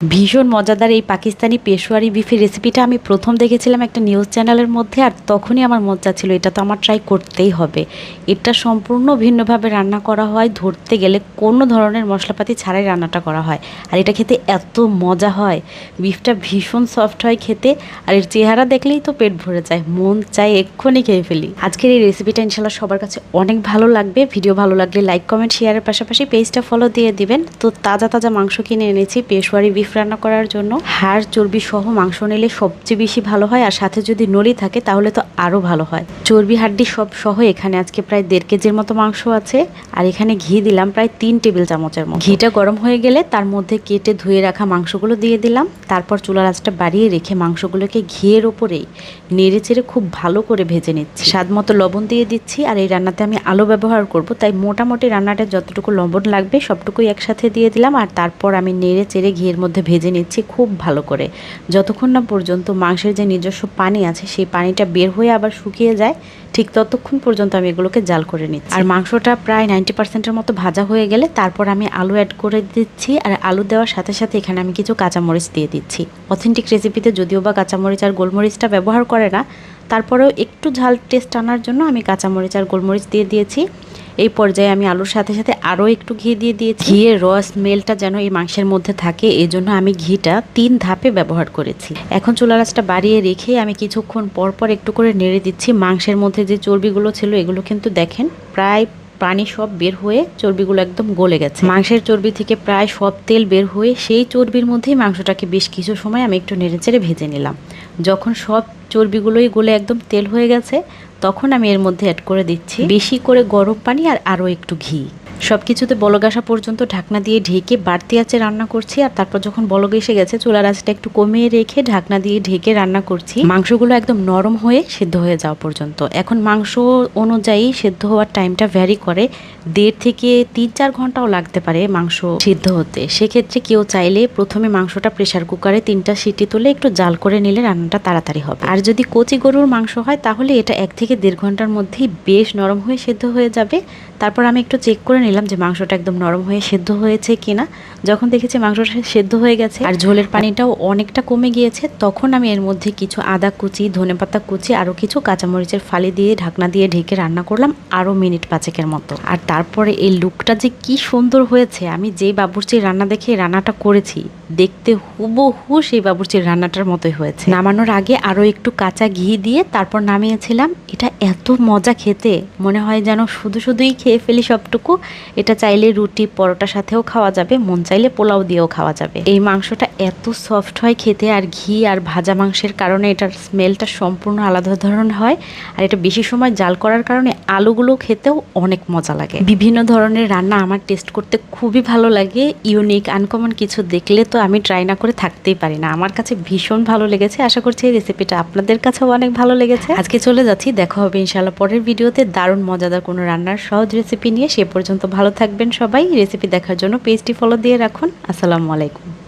ভীষণ মজাদার এই পাকিস্তানি পেশোয়ারি বিফের রেসিপিটা আমি প্রথম দেখেছিলাম একটা নিউজ চ্যানেলের মধ্যে, আর তখনই আমার মজা ছিল এটা তো আমার ট্রাই করতেই হবে। এটা সম্পূর্ণ ভিন্নভাবে রান্না করা হয়, ধরতে গেলে কোনো ধরনের মশলাপাতি ছাড়াই রান্নাটা করা হয়। আর এটা খেতে এত মজা হয়, বিফটা ভীষণ সফট হয় খেতে, আর এর চেহারা দেখলেই তো পেট ভরে যায়, মন চাই এক্ষুনি খেয়ে ফেলি। আজকের এই রেসিপিটা ইনশাল্লাহ সবার কাছে অনেক ভালো লাগবে ভিডিও ভালো লাগলে লাইক কমেন্ট শেয়ারের পাশাপাশি পেজটা ফলো দিয়ে দিবেন। তো তাজা তাজা মাংস কিনে এনেছি পেশোয়ারি বিফ রান্না করার জন্য হাড়, চর্বি সহ মাংস নিলে সবচেয়ে বেশি ভালো হয়। আর সাথে যদি নলি থাকে, তাহলে তো আরও ভালো হয়। চর্বি, হাড্ডি সব সহ এখানে আজকে প্রায় দেড় কেজির মতো মাংস আছে। আর এখানে ঘি দিলাম প্রায় তিন টেবিল চামচের মতো। ঘিটা গরম হয়ে গেলে তার মধ্যে কেটে ধুয়ে রাখা মাংসগুলো দিয়ে দিলাম। তারপর চুলার আঁচটা বাড়িয়ে রেখে মাংসগুলোকে ঘিয়ের ওপরেই নেড়ে চেড়ে খুব ভালো করে ভেজে নিচ্ছি। স্বাদ মতো লবণ দিয়ে দিচ্ছি। আর এই রান্নাতে আমি আলো ব্যবহার করব, তাই মোটামুটি রান্নাটা যতটুকু লবণ লাগবে সবটুকুই একসাথে দিয়ে দিলাম। আর তারপর আমি নেড়ে চেড়ে ঘিয়ের মধ্যে ভেজে নিচ্ছি খুব ভালো করে। যতক্ষণ না পর্যন্ত মাংসের যে নিজস্ব পানি আছে, সেই পানিটা বের হয়ে আবার শুকিয়ে যায়, ঠিক ততক্ষণ পর্যন্ত আমি এগুলোকে জাল করে নিচ্ছি। আর মাংসটা প্রায় নাইনটি পার্সেন্টের মতো ভাজা হয়ে গেলে তারপর আমি আলু অ্যাড করে দিচ্ছি আর আলু দেওয়ার সাথে সাথে এখানে আমি কিছু কাঁচামরিচ দিয়ে দিচ্ছি। অথেন্টিক রেসিপিতে যদিও বা কাঁচামরিচ আর গোলমরিচটা ব্যবহার করে না, তারপরেও একটু ঝাল টেস্ট আনার জন্য আমি কাঁচামরিচ আর গোলমরিচ দিয়ে দিয়েছি। এই পর্যায়ে আমি আলুর সাথে সাথে আরও একটু ঘি দিয়ে দিয়েছি। ঘিয়ের রস স্মেলটা যেন এই মাংসের মধ্যে থাকে এই জন্য আমি ঘিটা তিন ধাপে ব্যবহার করেছি। এখন চুলা রাসটা বাড়িয়ে রেখে আমি কিছুক্ষণ পর পর একটু করে নেড়ে দিচ্ছি। মাংসের মধ্যে যে চর্বিগুলো ছিল, এগুলো কিন্তু দেখেন প্রায় পানি সব বের হয়ে চর্বিগুলো একদম গলে গেছে। মাংসের চর্বি থেকে প্রায় সব তেল বের হয়ে সেই চর্বির মধ্যেই মাংসটাকে বেশ কিছু সময় আমি একটু নেড়ে চেড়ে ভেজে নিলাম। যখন সব চর্বিগুলোই গলে একদম তেল হয়ে গেছে, তখন আমি এর মধ্যে অ্যাড করে দিচ্ছি। বেশি করে গরম পানি আর আরও একটু ঘি। সব কিছুতে বলগ আসা পর্যন্ত ঢাকনা দিয়ে ঢেকে বাড়তি আছে রান্না করছি, আর তারপর যখন বলগ এসে গেছে, চুলার আঁচটা একটু কমিয়ে রেখে ঢাকনা দিয়ে ঢেকে রান্না করছি। মাংসগুলো একদম নরম হয়ে সেদ্ধ হয়ে যাওয়া পর্যন্ত। এখন মাংস অনুযায়ী সেদ্ধ হওয়ার টাইমটা ভ্যারি করে, দেড় থেকে তিন চার ঘন্টাও লাগতে পারে মাংস সিদ্ধ হতে। সেক্ষেত্রে কেউ চাইলে প্রথমে মাংসটা প্রেশার কুকারে তিনটা সিটি তুলে একটু জাল করে নিলে রান্নাটা তাড়াতাড়ি হবে। আর যদি কচি গরুর মাংস হয়, তাহলে এটা এক থেকে দেড় ঘণ্টার মধ্যেই বেশ নরম হয়ে সেদ্ধ হয়ে যাবে। তারপর আমি একটু চেক করে নিলাম যে মাংসটা একদম নরম হয়ে সেদ্ধ হয়েছে কিনা। যখন দেখেছি মাংসটা সেদ্ধ হয়ে গেছে আর ঝোলের পানিটাও অনেকটা কমে গিয়েছে, তখন আমি এর মধ্যে কিছু আদা কুচি, ধনেপাতা কুচি আরও কিছু কাঁচামরিচের ফালি দিয়ে ঢাকনা দিয়ে ঢেকে রান্না করলাম আরও মিনিট পাঁচেকের মতো। আর তারপরে এই লুকটা যে কি সুন্দর হয়েছে, আমি যে বাবুর্চির রান্না দেখে রান্নাটা করেছি দেখতে হুবহু সেই বাবুর্চির রান্নাটার মতোই হয়েছে। নামানোর আগে আরও একটু কাঁচা ঘি দিয়ে তারপর নামিয়েছিলাম। এটা এত মজা খেতে, মনে হয় যেন শুধু শুধুই খেয়ে ফেলি সবটুকু। এটা চাইলে রুটি, পরোটার সাথেও খাওয়া যাবে, মন চাইলে পোলাও দিয়েও খাওয়া যাবে। এই মাংসটা এত সফট হয় খেতে, আর ঘি আর ভাজা মাংসের কারণে এটার স্মেলটা সম্পূর্ণ আলাদা ধরনের হয়। আর এটা বেশি সময় জাল করার কারণে আলুগুলো খেতেও অনেক মজা লাগে। বিভিন্ন ধরনের রান্না আমার টেস্ট করতে খুবই ভালো লাগে। ইউনিক আনকমন কিছু দেখলে তো আমি ট্রাই না করে থাকতেই পারি না। আমার কাছে ভীষণ ভালো লেগেছে। আশা করছি এই রেসিপিটা আপনাদের কাছেও অনেক ভালো লেগেছে। আজকে চলে যাচ্ছি। দেখা হবে ইনশাল্লাহ পরের ভিডিওতে। দারুণ মজাদার কোনো রান্নার সহজ রেসিপি নিয়ে। সে পর্যন্ত ভালো থাকবেন সবাই। রেসিপি দেখার জন্য পেজটি ফলো দিয়ে রাখুন। আসসালামু আলাইকুম।